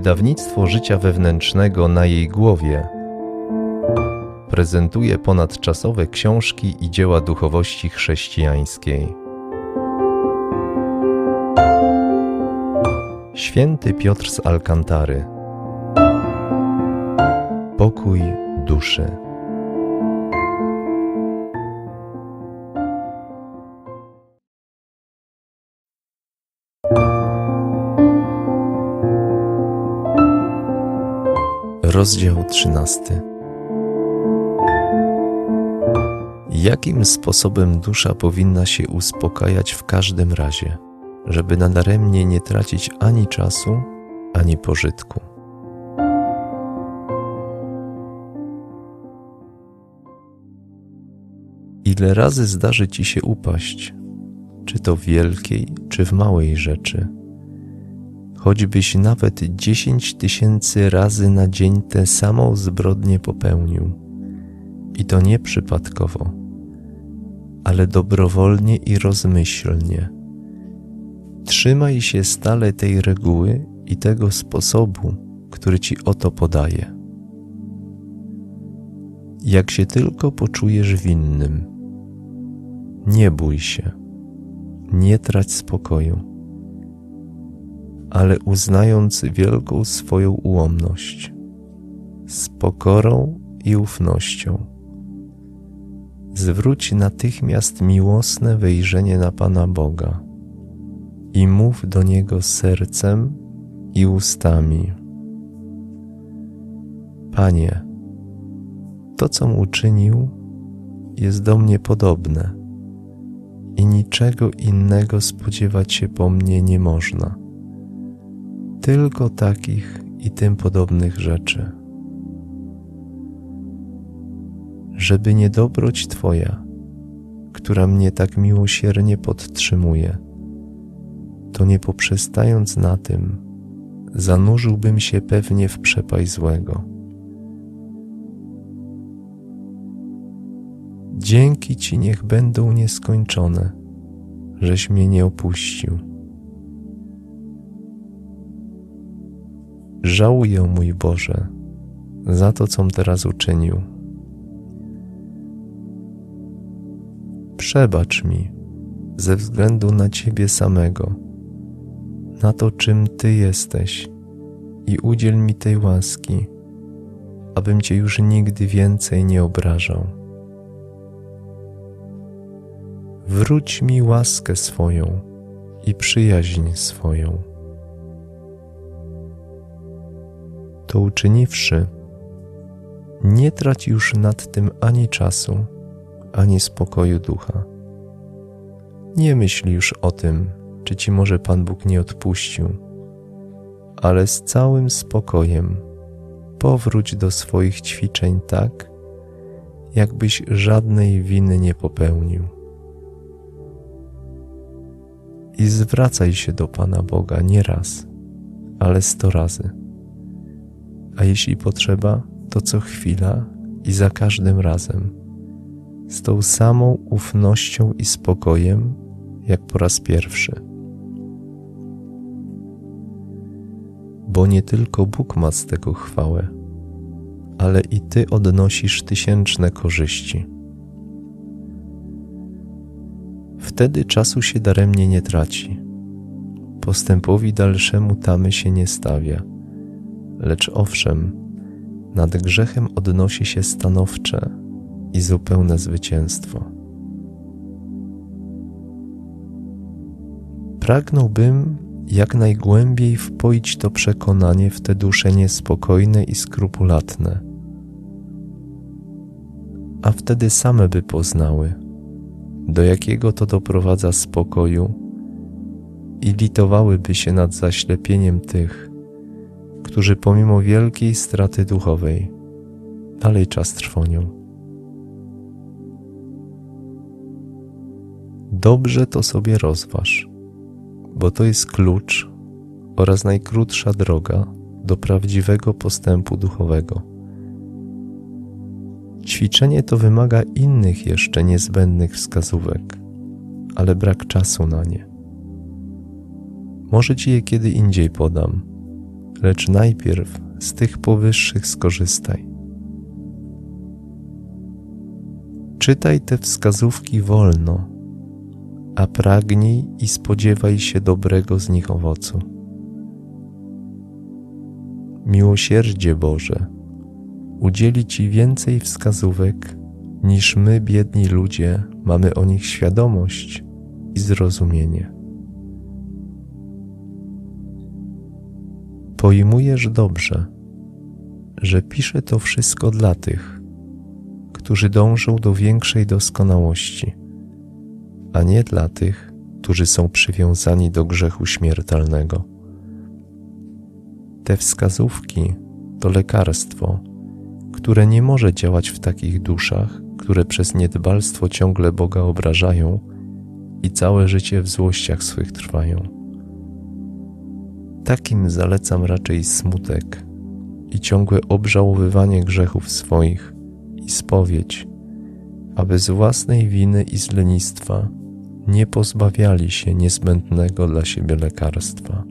Wydawnictwo Życia Wewnętrznego na jej głowie prezentuje ponadczasowe książki i dzieła duchowości chrześcijańskiej. Święty Piotr z Alkantary Pokój duszy. Rozdział 13 Jakim sposobem dusza powinna się uspokajać w każdym razie, żeby nadaremnie nie tracić ani czasu, ani pożytku? Ile razy zdarzy ci się upaść, czy to w wielkiej, czy w małej rzeczy? Choćbyś nawet dziesięć tysięcy razy na dzień tę samą zbrodnię popełnił. I to nie przypadkowo, ale dobrowolnie i rozmyślnie. Trzymaj się stale tej reguły i tego sposobu, który ci oto podaję. Jak się tylko poczujesz winnym, nie bój się, nie trać spokoju ale uznając wielką swoją ułomność, z pokorą i ufnością. Zwróć natychmiast miłosne wejrzenie na Pana Boga i mów do Niego sercem i ustami. Panie, to co uczynił, jest do mnie podobne i niczego innego spodziewać się po mnie nie można tylko takich i tym podobnych rzeczy. Żeby niedobroć Twoja, która mnie tak miłosiernie podtrzymuje, to nie poprzestając na tym, zanurzyłbym się pewnie w przepaść złego. Dzięki Ci niech będą nieskończone, żeś mnie nie opuścił Żałuję, mój Boże, za to, com teraz uczynił. Przebacz mi ze względu na Ciebie samego, na to, czym Ty jesteś, i udziel mi tej łaski, abym Cię już nigdy więcej nie obrażał. Wróć mi łaskę swoją i przyjaźń swoją to uczyniwszy, nie trać już nad tym ani czasu, ani spokoju ducha. Nie myśl już o tym, czy ci może Pan Bóg nie odpuścił, ale z całym spokojem powróć do swoich ćwiczeń tak, jakbyś żadnej winy nie popełnił. I zwracaj się do Pana Boga nie raz, ale sto razy a jeśli potrzeba, to co chwila i za każdym razem, z tą samą ufnością i spokojem, jak po raz pierwszy. Bo nie tylko Bóg ma z tego chwałę, ale i Ty odnosisz tysięczne korzyści. Wtedy czasu się daremnie nie traci, postępowi dalszemu tamy się nie stawia lecz owszem, nad grzechem odnosi się stanowcze i zupełne zwycięstwo. Pragnąłbym jak najgłębiej wpoić to przekonanie w te dusze niespokojne i skrupulatne, a wtedy same by poznały, do jakiego to doprowadza spokoju i litowałyby się nad zaślepieniem tych, którzy pomimo wielkiej straty duchowej dalej czas trwonią. Dobrze to sobie rozważ, bo to jest klucz oraz najkrótsza droga do prawdziwego postępu duchowego. Ćwiczenie to wymaga innych jeszcze niezbędnych wskazówek, ale brak czasu na nie. Może ci je kiedy indziej podam lecz najpierw z tych powyższych skorzystaj. Czytaj te wskazówki wolno, a pragnij i spodziewaj się dobrego z nich owocu. Miłosierdzie Boże udzieli Ci więcej wskazówek, niż my, biedni ludzie, mamy o nich świadomość i zrozumienie. Pojmujesz dobrze, że piszę to wszystko dla tych, którzy dążą do większej doskonałości, a nie dla tych, którzy są przywiązani do grzechu śmiertelnego. Te wskazówki to lekarstwo, które nie może działać w takich duszach, które przez niedbalstwo ciągle Boga obrażają i całe życie w złościach swych trwają. Takim zalecam raczej smutek i ciągłe obżałowywanie grzechów swoich i spowiedź, aby z własnej winy i z lenistwa nie pozbawiali się niezbędnego dla siebie lekarstwa.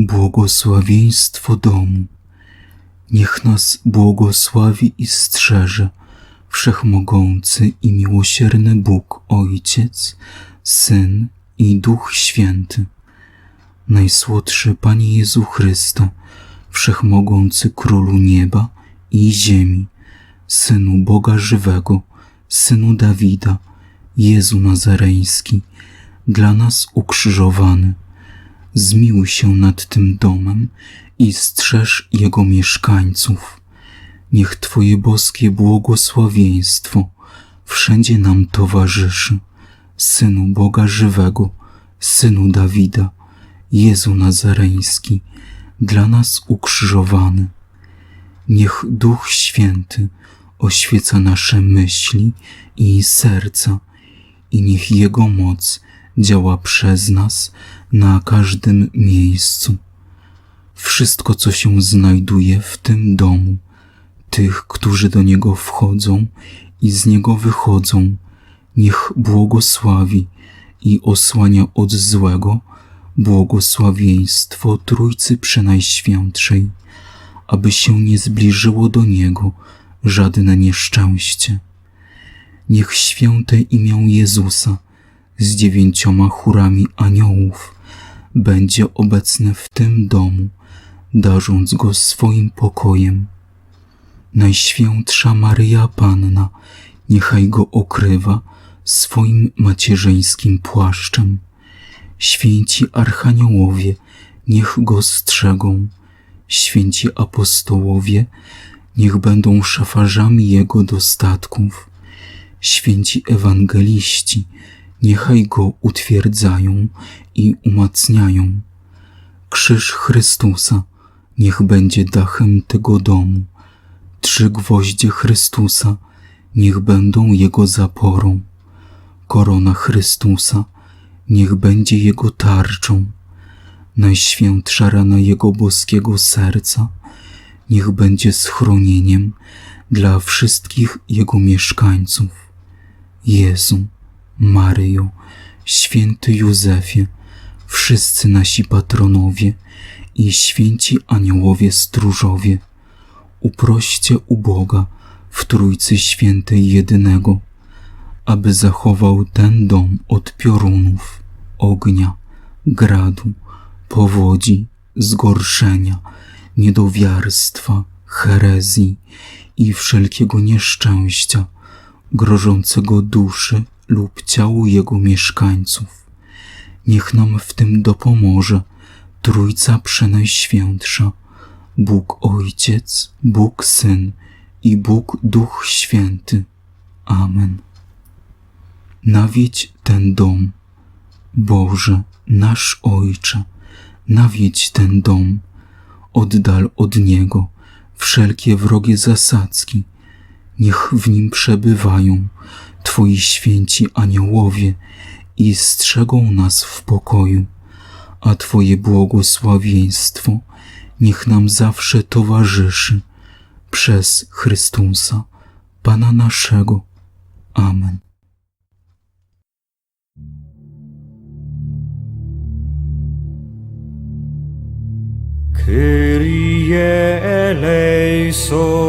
Błogosławieństwo domu. Niech nas błogosławi i strzeże Wszechmogący i miłosierny Bóg Ojciec, Syn i Duch Święty. Najsłodszy Panie Jezu Chryste, Wszechmogący Królu Nieba i Ziemi, Synu Boga Żywego, Synu Dawida, Jezu Nazareński, dla nas ukrzyżowany zmiłuj się nad tym domem i strzeż jego mieszkańców. Niech Twoje boskie błogosławieństwo wszędzie nam towarzyszy. Synu Boga żywego, Synu Dawida, Jezu Nazareński, dla nas ukrzyżowany. Niech Duch Święty oświeca nasze myśli i serca i niech Jego moc działa przez nas na każdym miejscu. Wszystko, co się znajduje w tym domu, tych, którzy do niego wchodzą i z niego wychodzą, niech błogosławi i osłania od złego błogosławieństwo Trójcy Przenajświętszej, aby się nie zbliżyło do niego żadne nieszczęście. Niech święte imię Jezusa z dziewięcioma chórami aniołów będzie obecne w tym domu, darząc go swoim pokojem. Najświętsza Maryja Panna, niechaj go okrywa swoim macierzyńskim płaszczem. Święci archaniołowie, niech go strzegą. Święci apostołowie, niech będą szafarzami jego dostatków. Święci ewangeliści, niechaj go utwierdzają i umacniają. Krzyż Chrystusa, niech będzie dachem tego domu. Trzy gwoździe Chrystusa, niech będą jego zaporą. Korona Chrystusa, niech będzie jego tarczą. Najświętsza rana jego boskiego serca, niech będzie schronieniem dla wszystkich jego mieszkańców. Jezu, Maryjo, święty Józefie, wszyscy nasi patronowie i święci aniołowie stróżowie, uproście u Boga w Trójcy Świętej Jedynego, aby zachował ten dom od piorunów, ognia, gradu, powodzi, zgorszenia, niedowiarstwa, herezji i wszelkiego nieszczęścia grożącego duszy lub ciału jego mieszkańców. Niech nam w tym dopomoże Trójca Przenajświętsza, Bóg Ojciec, Bóg Syn i Bóg Duch Święty. Amen. Nawiedź ten dom, Boże, nasz Ojcze, nawiedź ten dom, oddal od niego wszelkie wrogie zasadzki, niech w nim przebywają Twoi święci aniołowie i strzegą nas w pokoju, a Twoje błogosławieństwo niech nam zawsze towarzyszy przez Chrystusa, Pana naszego. Amen. Kyrie eleison,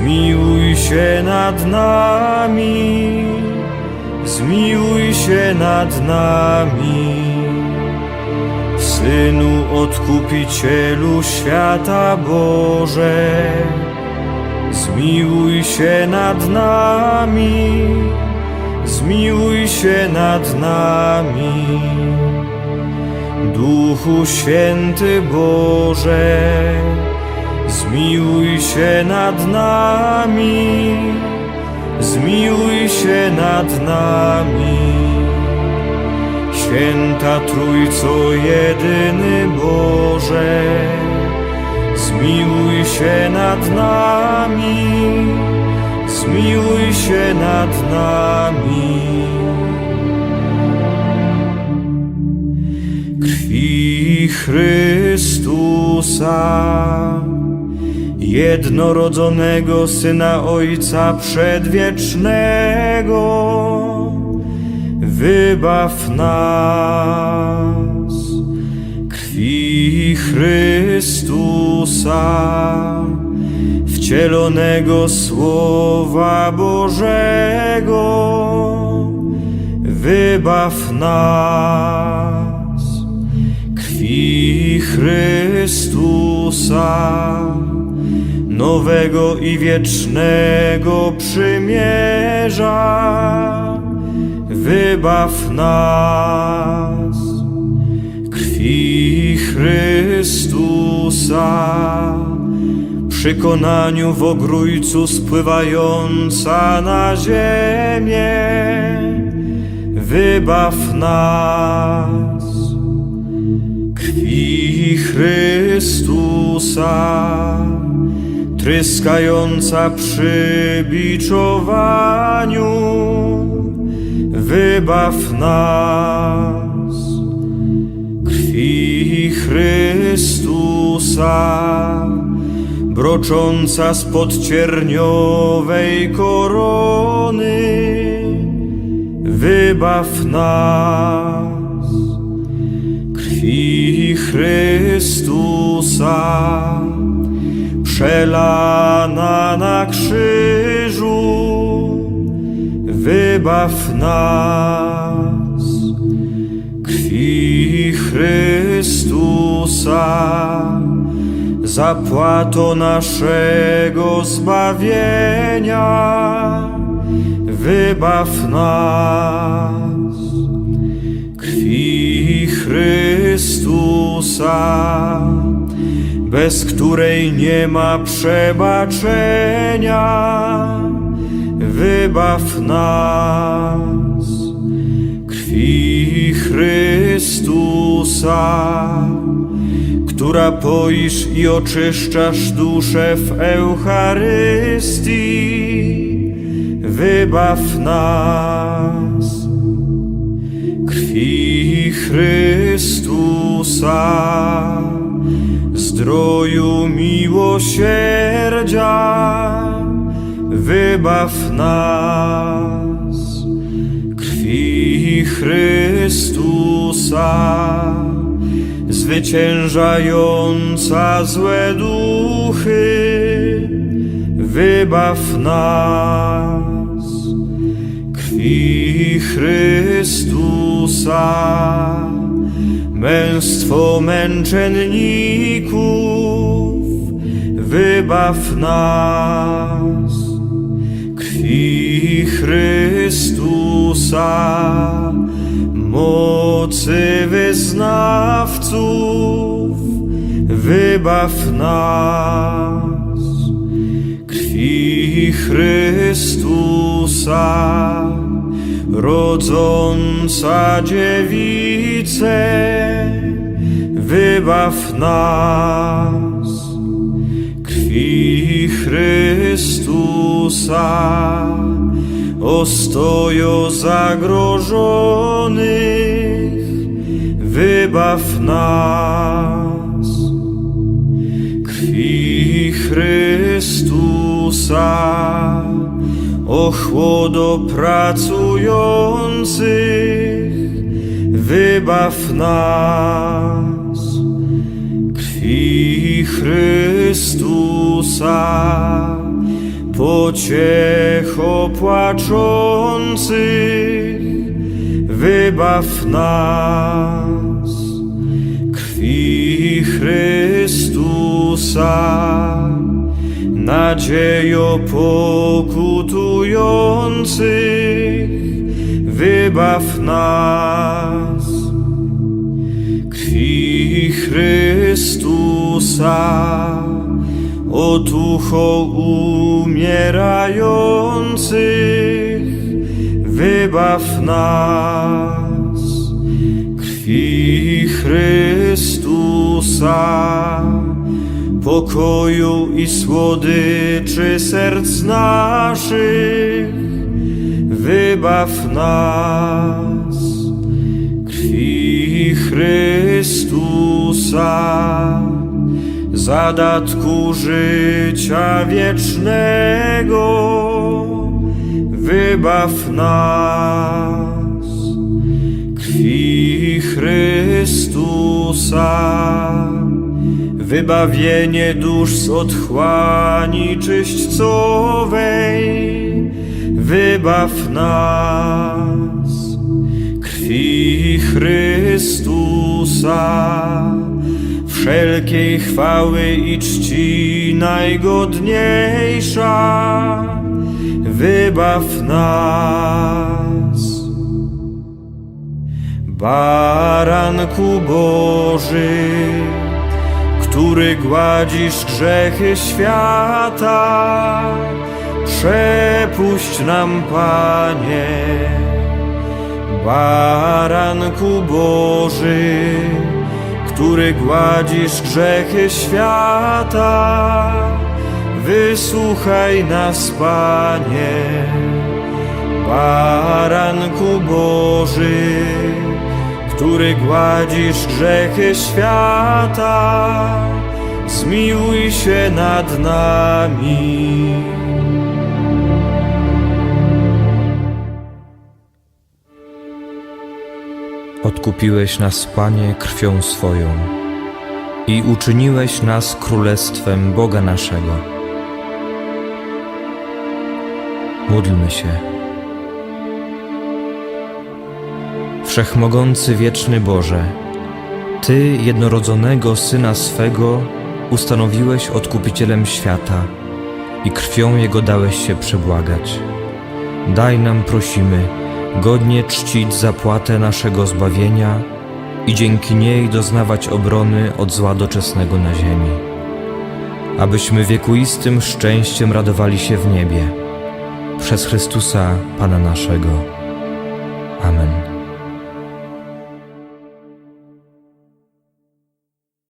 zmiłuj się nad nami, zmiłuj się nad nami. Synu Odkupicielu świata Boże, zmiłuj się nad nami, zmiłuj się nad nami. Duchu Święty Boże, zmiłuj się nad nami, zmiłuj się nad nami. Święta Trójco jedyny Boże, zmiłuj się nad nami, zmiłuj się nad nami. krwi Chrystusa, jednorodzonego Syna Ojca Przedwiecznego, wybaw nas. Krwi Chrystusa, wcielonego Słowa Bożego, wybaw nas krwi Chrystusa, nowego i wiecznego przymierza, wybaw nas. Krwi Chrystusa, przy konaniu w ogrójcu spływająca na ziemię, wybaw nas krwi Chrystusa, tryskająca przy biczowaniu, wybaw nas. Krwi Chrystusa, brocząca spod cierniowej korony, wybaw nas. Krwi Chrystusa, przelana na krzyżu, wybaw nas. Krwi Chrystusa, zapłato naszego zbawienia, wybaw nas. Krwi Chrystusa, bez której nie ma przebaczenia, wybaw nas. Krwi Chrystusa, która poisz i oczyszczasz duszę w Eucharystii, wybaw nas. Krwi Chrystusa, zdroju miłosierdzia, wybaw nas. Krwi Chrystusa, zwyciężająca złe duchy, wybaw nas. Krwi Chrystusa, męstwo męczenników, wybaw nas. Krwi Chrystusa, mocy wyznawców, wybaw nas. Krwi Chrystusa, rodząca dziewicę, wybaw nas. Krwi Chrystusa, ostojo zagrożonych, wybaw nas. Krwi Chrystusa, ochłodo pracujących, wybaw nas. Krwi Chrystusa, pociecho płaczących, wybaw nas. Krwi Chrystusa, nadziejo pokutujących, wybaw nas. Krwi Chrystusa, otucho umierających, wybaw nas. Krwi Chrystusa, pokoju i słodyczy serc naszych, wybaw nas. Krwi Chrystusa, zadatku życia wiecznego, wybaw nas. Krwi Chrystusa, wybawienie dusz z otchłani czyśćcowej, wybaw nas. Krwi Chrystusa, wszelkiej chwały i czci najgodniejsza, wybaw nas. Baranku Boży, który gładzisz grzechy świata, przepuść nam, Panie. Baranku Boży, który gładzisz grzechy świata, wysłuchaj nas, Panie. Baranku Boży, który gładzisz grzechy świata, zmiłuj się nad nami. Odkupiłeś nas, Panie, krwią swoją i uczyniłeś nas królestwem Boga naszego. Módlmy się. Wszechmogący wieczny Boże, Ty jednorodzonego Syna swego ustanowiłeś odkupicielem świata i krwią Jego dałeś się przebłagać. Daj nam, prosimy, godnie czcić zapłatę naszego zbawienia i dzięki niej doznawać obrony od zła doczesnego na ziemi. Abyśmy wiekuistym szczęściem radowali się w niebie. Przez Chrystusa, Pana naszego. Amen.